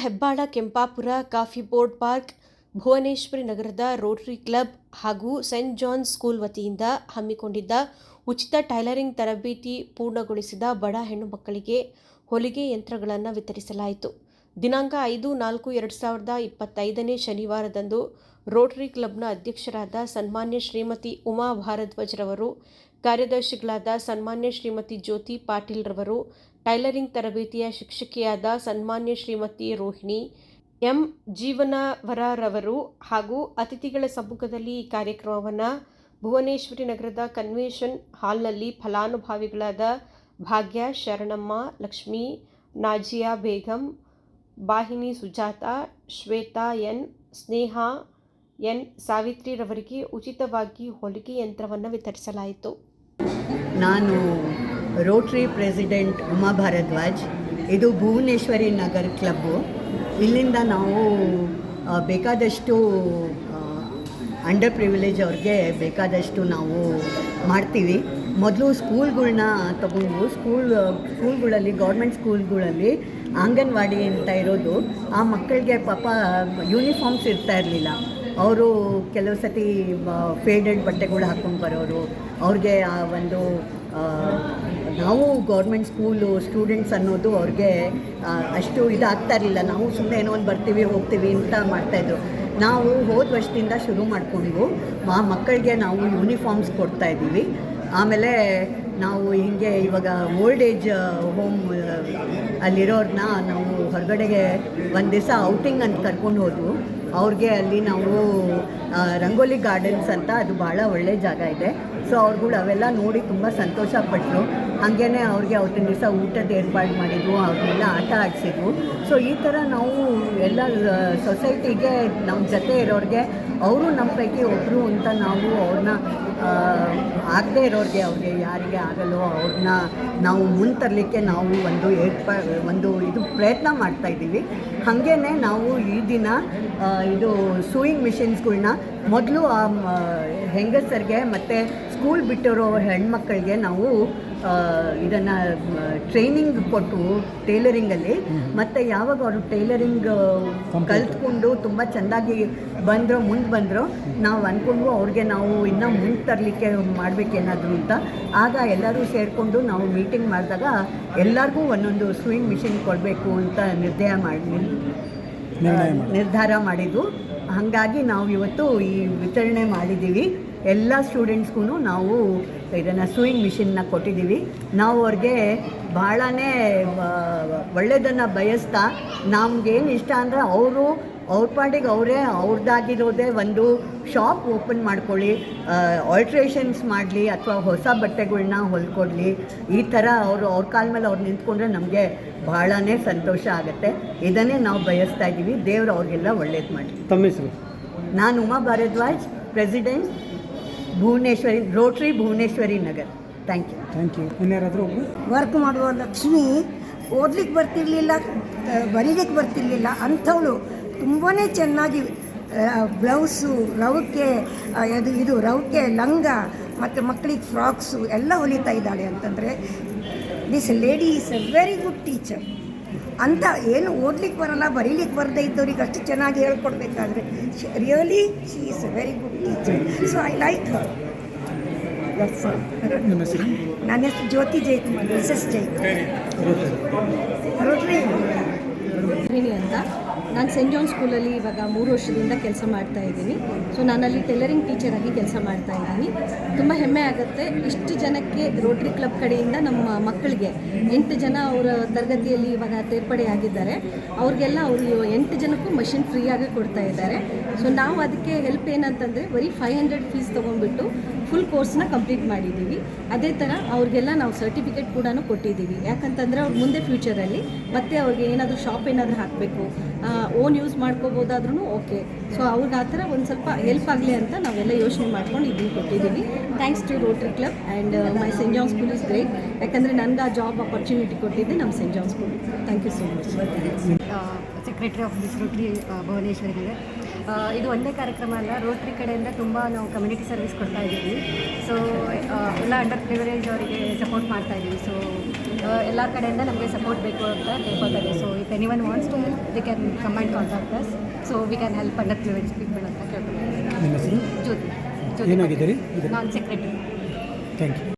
Hebbal, Kempapura, coffee board park, Bhuvaneshwari ನಗರದ rotary club ಹಾಗೂ saint John school ವತಿಯಿಂದ ಹಮ್ಮಿಕೊಂಡಿದ್ದ ಉಚಿತ ಟೈಲರಿಂಗ್ ತರಬೇತಿ ಪೂರ್ಣಗೊಳಿಸಿದ ಬಡ ಹೆಣ್ಣು ಮಕ್ಕಳಿಗೆ ಹೊಲಿಗೆ ಯಂತ್ರಗಳನ್ನು ವಿತರಿಸಲಾಯಿತು. ದಿನಾಂಕ ಐದು ನಾಲ್ಕು ಎರಡು ಸಾವಿರದ ಇಪ್ಪತ್ತೈದನೇ ಶನಿವಾರದಂದು ರೋಟರಿ ಕ್ಲಬ್ನ ಅಧ್ಯಕ್ಷರಾದ ಸನ್ಮಾನ್ಯ ಶ್ರೀಮತಿ ಉಮಾ ಭಾರದ್ವಾಜ್ರವರು ಕಾರ್ಯದರ್ಶಿಗಳಾದ ಸನ್ಮಾನ್ಯ ಶ್ರೀಮತಿ ಜ್ಯೋತಿ ಪಾಟೀಲ್ ರವರು ಟೈಲರಿಂಗ್ ತರಬೇತಿಯ ಶಿಕ್ಷಕಿಯಾದ ಸನ್ಮಾನ್ಯ ಶ್ರೀಮತಿ ರೋಹಿಣಿ ಎಂ ಜೀವನವರರವರು ಹಾಗೂ ಅತಿಥಿಗಳ ಸಮ್ಮುಖದಲ್ಲಿ ಈ ಕಾರ್ಯಕ್ರಮವನ್ನು ಭುವನೇಶ್ವರಿ ನಗರದ ಕನ್ವೆನ್ಷನ್ ಹಾಲ್ನಲ್ಲಿ ಫಲಾನುಭವಿಗಳಾದ ಭಾಗ್ಯ, ಶರಣಮ್ಮ, ಲಕ್ಷ್ಮಿ, ನಾಜಿಯಾ ಬೇಗಂ, ಬಾಹಿನಿ ಸುಜಾತ, ಶ್ವೇತಾ ಎನ್, ಸ್ನೇಹ ಎನ್ ಸಾವಿತ್ರಿರವರಿಗೆ ಉಚಿತವಾಗಿ ಹೊಲಿಗೆ ಯಂತ್ರವನ್ನು ವಿತರಿಸಲಾಯಿತು. ನಾನು ರೋಟ್ರಿ ಪ್ರೆಸಿಡೆಂಟ್ ಉಮಾ ಭಾರದ್ವಾಜ್. ಇದು ಭುವನೇಶ್ವರಿ ನಗರ್ ಕ್ಲಬ್ಬು. ಇಲ್ಲಿಂದ ನಾವು ಬೇಕಾದಷ್ಟು ಅಂಡರ್ ಪ್ರಿವಿಲೇಜ್ ಅವ್ರಿಗೆ ಬೇಕಾದಷ್ಟು ನಾವು ಮಾಡ್ತೀವಿ. ಮೊದಲು ಸ್ಕೂಲ್ಗಳನ್ನ ತಗೊಂಡು ಸ್ಕೂಲ್, ಸ್ಕೂಲ್ಗಳಲ್ಲಿ, ಗೌರ್ಮೆಂಟ್ ಸ್ಕೂಲ್ಗಳಲ್ಲಿ ಅಂಗನವಾಡಿ ಅಂತ ಇರೋದು. ಆ ಮಕ್ಕಳಿಗೆ ಪಾಪ ಯೂನಿಫಾರ್ಮ್ಸ್ ಇರ್ತಾ ಇರಲಿಲ್ಲ. ಅವರು ಕೆಲವು ಸತಿ ಫೇಡೆಡ್ ಬಟ್ಟೆಗಳು ಹಾಕ್ಕೊಂಡು ಬರೋರು. ಅವ್ರಿಗೆ ಆ ಒಂದು ನಾವು ಗೌರ್ಮೆಂಟ್ ಸ್ಕೂಲು ಸ್ಟೂಡೆಂಟ್ಸ್ ಅನ್ನೋದು ಅವ್ರಿಗೆ ಅಷ್ಟು ಇದಾಗ್ತಾ ಇರಲಿಲ್ಲ. ನಾವು ಸುಮ್ಮನೆ ಏನೋ ಒಂದು ಬರ್ತೀವಿ, ಹೋಗ್ತೀವಿ ಅಂತ ಮಾಡ್ತಾಯಿದ್ರು ನಾವು ಹೋದ ವರ್ಷದಿಂದ ಶುರು ಮಾಡಿಕೊಂಡು ಆ ಮಕ್ಕಳಿಗೆ ನಾವು ಯೂನಿಫಾರ್ಮ್ಸ್ ಕೊಡ್ತಾ ಇದ್ದೀವಿ. ಆಮೇಲೆ ನಾವು ಹಿಂಗೆ ಇವಾಗ ಓಲ್ಡ್ ಏಜ್ ಹೋಮ್ ಅಲ್ಲಿರೋರನ್ನ ನಾವು ಹೊರಗಡೆಗೆ ಒಂದು ದಿವಸ ಔಟಿಂಗ್ ಅಂತ ಕರ್ಕೊಂಡು ಹೋದ್ವು. ಅವ್ರಿಗೆ ಅಲ್ಲಿ ನಾವು ರಂಗೋಲಿ ಗಾರ್ಡನ್ಸ್ ಅಂತ ಅದು ಭಾಳ ಒಳ್ಳೆ ಜಾಗ ಇದೆ. ಸೊ ಅವ್ರುಗಳು ಅವೆಲ್ಲ ನೋಡಿ ತುಂಬ ಸಂತೋಷಪಟ್ಟರು ಹಾಗೇ ಅವ್ರಿಗೆ ಅವತ್ತಿನ ದಿವಸ ಊಟದ ಏರ್ಪಾಡು ಮಾಡಿದ್ವು ಅವ್ರನ್ನೆಲ್ಲ ಆಟ ಆಡಿಸಿದ್ವು ಸೊ ಈ ಥರ ನಾವು ಎಲ್ಲ ಸೊಸೈಟಿಗೆ ನಮ್ಮ ಜೊತೆ ಇರೋರಿಗೆ, ಅವರು ನಮ್ಮ ಪೈಕಿ ಒಬ್ಬರು ಅಂತ ನಾವು ಅವ್ರನ್ನ ಆಗದೇ ಇರೋರಿಗೆ ಅವ್ರಿಗೆ ಯಾರಿಗೆ ಆಗಲ್ಲೋ ಅವ್ರನ್ನ ನಾವು ಮುಂತರಲಿಕ್ಕೆ ನಾವು ಒಂದು ಏರ್ಪ, ಒಂದು ಇದು ಪ್ರಯತ್ನ ಮಾಡ್ತಾ ಇದ್ದೀವಿ. ಹಾಗೇ ನಾವು ಈ ದಿನ ಇದು ಸೂಯಿಂಗ್ ಮಿಷಿನ್ಸ್ಗಳನ್ನ ಮೊದಲು ಆ ಹೆಂಗಸರಿಗೆ ಮತ್ತು ಸ್ಕೂಲ್ ಬಿಟ್ಟಿರೋ ಹೆಣ್ಮಕ್ಳಿಗೆ ನಾವು ಇದನ್ನು ಟ್ರೈನಿಂಗ್ ಕೊಟ್ಟು ಟೈಲರಿಂಗಲ್ಲಿ ಮತ್ತು ಯಾವಾಗ ಅವರು ಟೈಲರಿಂಗ್ ಕಲ್ತ್ಕೊಂಡು ತುಂಬ ಚೆಂದಾಗಿ ಬಂದರು ಮುಂದೆ ಬಂದರು ನಾವು ಅಂದ್ಕೊಂಡು ಅವ್ರಿಗೆ ನಾವು ಇನ್ನೂ ಮುಂದೆ ತರಲಿಕ್ಕೆ ಮಾಡಬೇಕೇನಾದರೂ ಅಂತ. ಆಗ ಎಲ್ಲರೂ ಸೇರಿಕೊಂಡು ನಾವು ಮೀಟಿಂಗ್ ಮಾಡಿದಾಗ ಎಲ್ಲರಿಗೂ ಒಂದೊಂದು ಸ್ವಿಂಗ್ ಮಿಷಿನ್ ಕೊಡಬೇಕು ಅಂತ ನಿರ್ಧಾರ ಮಾಡಿ ನಿರ್ಧಾರ ಮಾಡಿದ್ದು ಹಾಗಾಗಿ ನಾವು ಇವತ್ತು ಈ ವಿತರಣೆ ಮಾಡಿದ್ದೀವಿ. ಎಲ್ಲ ಸ್ಟೂಡೆಂಟ್ಸ್ಗೂ ನಾವು ಇದನ್ನು ಸೂಯಿಂಗ್ ಮಿಷಿನ್ನ ಕೊಟ್ಟಿದ್ದೀವಿ. ನಾವು ಅವ್ರಿಗೆ ಭಾಳನೇ ಒಳ್ಳೆಯದನ್ನು ಬಯಸ್ತಾ ನಮ್ಗೇನು ಇಷ್ಟ ಅಂದರೆ ಅವರು ಅವ್ರ ಪಾಡಿಗೆ ಅವರೇ ಅವ್ರದ್ದಾಗಿರೋದೇ ಒಂದು ಶಾಪ್ ಓಪನ್ ಮಾಡ್ಕೊಳ್ಳಿ ಆಲ್ಟ್ರೇಷನ್ಸ್ ಮಾಡಲಿ ಅಥವಾ ಹೊಸ ಬಟ್ಟೆಗಳನ್ನ ಹೊಲ್ಕೊಡ್ಲಿ. ಈ ಥರ ಅವರು ಅವ್ರ ಕಾಲ ಮೇಲೆ ಅವ್ರು ನಿಂತ್ಕೊಂಡ್ರೆ ನಮಗೆ ಭಾಳನೇ ಸಂತೋಷ ಆಗುತ್ತೆ. ಇದನ್ನೇ ನಾವು ಬಯಸ್ತಾ ಇದ್ದೀವಿ. ದೇವ್ರು ಅವ್ರಿಗೆಲ್ಲ ಒಳ್ಳೇದು ಮಾಡಿ ತಮ್ಮ ಹೆಸರು? ನಾನು Uma Bharadwaj president Bhuvaneshwari rotary Bhuvaneshwari Nagar. Thank you thank you ಇನ್ಯಾರಾದರೂ work ಮಾಡುವ ಲಕ್ಷ್ಮಿ ಓದ್ಲಿಕ್ಕೆ ಬರ್ತಿರ್ಲಿಲ್ಲ ಬರೀಲಿಕ್ಕೆ ಬರ್ತಿರ್ಲಿಲ್ಲ ಅಂಥವಳು. ತುಂಬಾ ಚೆನ್ನಾಗಿ ಬ್ಲೌಸು ರವಕ್ಕೆ ಅದು ಇದು ರವಕ್ಕೆ ಲಂಗ ಮತ್ತು ಮಕ್ಕಳಿಗೆ ಫ್ರಾಕ್ಸು ಎಲ್ಲ ಹೊಲಿತಾ ಇದ್ದಾಳೆ ಅಂತಂದರೆ this lady is a very good teacher ಅಂತ ಏನು ಓದ್ಲಿಕ್ಕೆ ಬರಲ್ಲ ಬರೀಲಿಕ್ಕೆ ಬರದೇ ಇದ್ದವ್ರಿಗೆ ಅಷ್ಟು ಚೆನ್ನಾಗಿ ಹೇಳ್ಕೊಡ್ಬೇಕಾದ್ರೆ really she is a very good teacher so I like her ನನ್ನ ಹೆಸರು ಜ್ಯೋತಿ ಜಯಕುಮಾರ್ ಮಿಸಸ್ ಎಸ್ ಅಂತ ನಾನು ಸೆಂಟ್ ಜಾನ್ ಸ್ಕೂಲಲ್ಲಿ ಇವಾಗ ಮೂರು ವರ್ಷದಿಂದ ಕೆಲಸ ಮಾಡ್ತಾ ಇದ್ದೀನಿ. ಸೊ ನಾನಲ್ಲಿ ಟೈಲರಿಂಗ್ ಟೀಚರ್ ಆಗಿ ಕೆಲಸ ಮಾಡ್ತಾ ಇದ್ದೀನಿ. ತುಂಬ ಹೆಮ್ಮೆ ಆಗುತ್ತೆ. ಇಷ್ಟು ಜನಕ್ಕೆ ರೋಟ್ರಿ ಕ್ಲಬ್ ಕಡೆಯಿಂದ ನಮ್ಮ ಮಕ್ಕಳಿಗೆ ಎಂಟು ಜನ ಅವರ ತರಗತಿಯಲ್ಲಿ ಇವಾಗ ಸೇರ್ಪಡೆ ಆಗಿದ್ದಾರೆ. ಅವ್ರಿಗೆಲ್ಲ ಅವರು ಎಂಟು ಜನಕ್ಕೂ ಮಷಿನ್ ಫ್ರೀಯಾಗಿ ಕೊಡ್ತಾ ಇದ್ದಾರೆ. ಸೊ ನಾವು ಅದಕ್ಕೆ ಹೆಲ್ಪ್ ಏನಂತಂದರೆ ಬರೀ ಫೈವ್ ಹಂಡ್ರೆಡ್ ಫೀಸ್ ತೊಗೊಂಡ್ಬಿಟ್ಟು ಫುಲ್ ಕೋರ್ಸ್ನ ಕಂಪ್ಲೀಟ್ ಮಾಡಿದ್ದೀವಿ. ಅದೇ ಥರ ಅವ್ರಿಗೆಲ್ಲ ನಾವು ಸರ್ಟಿಫಿಕೇಟ್ ಕೂಡ ಕೊಟ್ಟಿದ್ದೀವಿ. ಯಾಕಂತಂದರೆ ಅವ್ರ ಮುಂದೆ ಫ್ಯೂಚರಲ್ಲಿ ಮತ್ತೆ ಅವ್ರಿಗೆ ಏನಾದರೂ ಶಾಪ್ ಏನಾದರೂ ಹಾಕಬೇಕು ಓನ್ ಯೂಸ್ ಮಾಡ್ಕೋಬೋದಾದ್ರೂ ಓಕೆ. ಸೊ ಅವ್ರಿಗೆ ಆ ಥರ ಒಂದು ಸ್ವಲ್ಪ ಹೆಲ್ಪ್ ಆಗಲಿ ಅಂತ ನಾವೆಲ್ಲ ಯೋಚನೆ ಮಾಡ್ಕೊಂಡು ಇದನ್ನು ಕೊಟ್ಟಿದ್ದೀವಿ thanks to rotary club and my saint John school is great ಯಾಕಂದರೆ ನನಗೆ ಆ ಜಾಬ್ ಅಪರ್ಚುನಿಟಿ ಕೊಟ್ಟಿದ್ದೆ ನಮ್ಮ saint John school thank you so much secretary of this rotary Bhuvaneshwari Nagar ಇದು ಒಂದೇ ಕಾರ್ಯಕ್ರಮ ಅಲ್ಲ ರೋಟ್ರಿ ಕಡೆಯಿಂದ ತುಂಬ ನಾವು ಕಮ್ಯುನಿಟಿ ಸರ್ವಿಸ್ ಕೊಡ್ತಾ ಇದ್ದೀವಿ. ಸೊ ಎಲ್ಲ ಅಂಡರ್ ಪ್ರಿವಿಲೇಜ್ ಅವರಿಗೆ ಸಪೋರ್ಟ್ ಮಾಡ್ತಾ ಇದ್ದೀವಿ. ಸೊ ಎಲ್ಲ ಕಡೆಯಿಂದ ನಮಗೆ ಸಪೋರ್ಟ್ ಬೇಕು ಅಂತ ತಿಳ್ಕೊತಾರೆ ಇದ್ದೀವಿ. So if anyone wants to help they can come and contact us so we can help under privilege people ಅಂತ ಕೇಳ್ಕೊತಾರೆ ಜ್ಯೋತಿ. ಜ್ಯೋತಿ ನಾನು ಸೆಕ್ರೆಟರಿ ಥ್ಯಾಂಕ್ ಯು